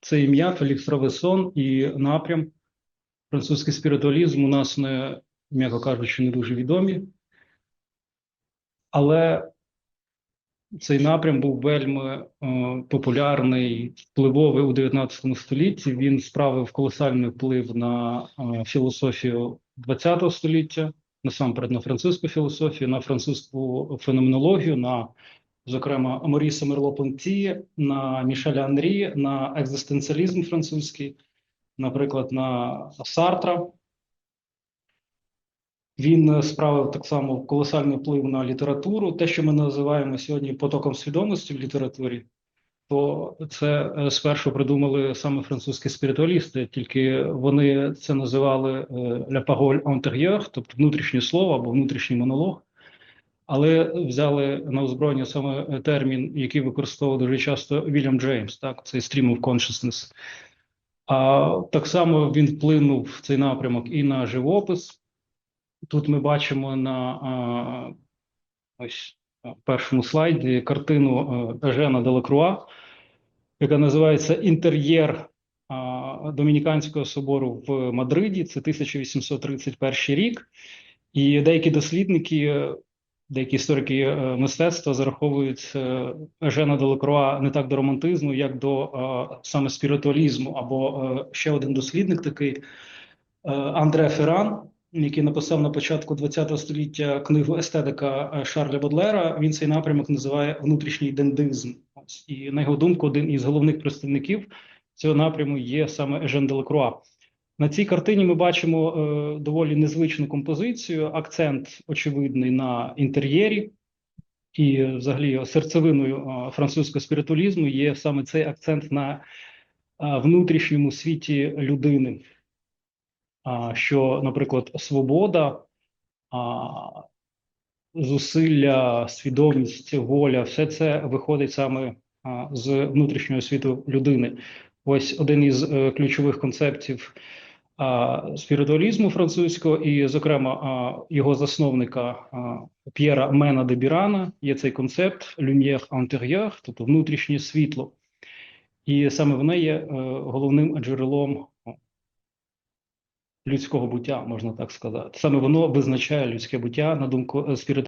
це ім'я Фелікс Равесон і напрям французький спіритуалізм у нас не, м'яко кажучи, не дуже відомі. Але цей напрям був вельми е, популярний, впливовий у 19 столітті. Він справив колосальний вплив на е, філософію 20 століття, насамперед на французьку філософію, на французьку феноменологію, на, зокрема, Моріса Мерло-Понтіє, на Мішеля Анрі, на екзистенціалізм французький, наприклад, на Сартра. Він е, справив так само колосальний вплив на літературу. Те, що ми називаємо сьогодні потоком свідомості в літературі, то це е, спершу придумали саме французькі спіритуалісти, тільки вони це називали е, «la parole intérieure», тобто внутрішнє слово або внутрішній монолог. Але взяли на озброєння саме термін, який використовував дуже часто Вільям Джеймс, так, цей stream of consciousness. А так само він вплинув в цей напрямок і на живопис. Тут ми бачимо на а, ось першому слайді картину а, Ежена Делакруа, яка називається Інтер'єр Домініканського собору в Мадриді. Це 1831 рік. І деякі дослідники, деякі історики е, мистецтва зараховують е, Ежена Делакруа не так до романтизму, як до е, саме спіритуалізму. Або ще один дослідник такий Андре Ферран який написав на початку ХХ століття книгу естетика Шарля Бодлера. Він цей напрямок називає внутрішній дендизм. І на його думку, один із головних представників цього напряму є саме Ежен Делакруа. На цій картині ми бачимо е, доволі незвичну композицію. Акцент очевидний на інтер'єрі, і взагалі серцевиною е, французького спіритуалізму є саме цей акцент на е, внутрішньому світі людини що, наприклад, свобода, зусилля, свідомість, воля, все це виходить саме а, з внутрішнього світу людини. Ось один із е, ключових концептів спіритуалізму французького, і, зокрема, його засновника П'єра Мена де Бірана є цей концепт «lumière intérieure», тобто внутрішнє світло. І саме воно є е, головним джерелом людського буття, можна так сказати. Саме воно визначає людське буття на думку е, спіритуалістів.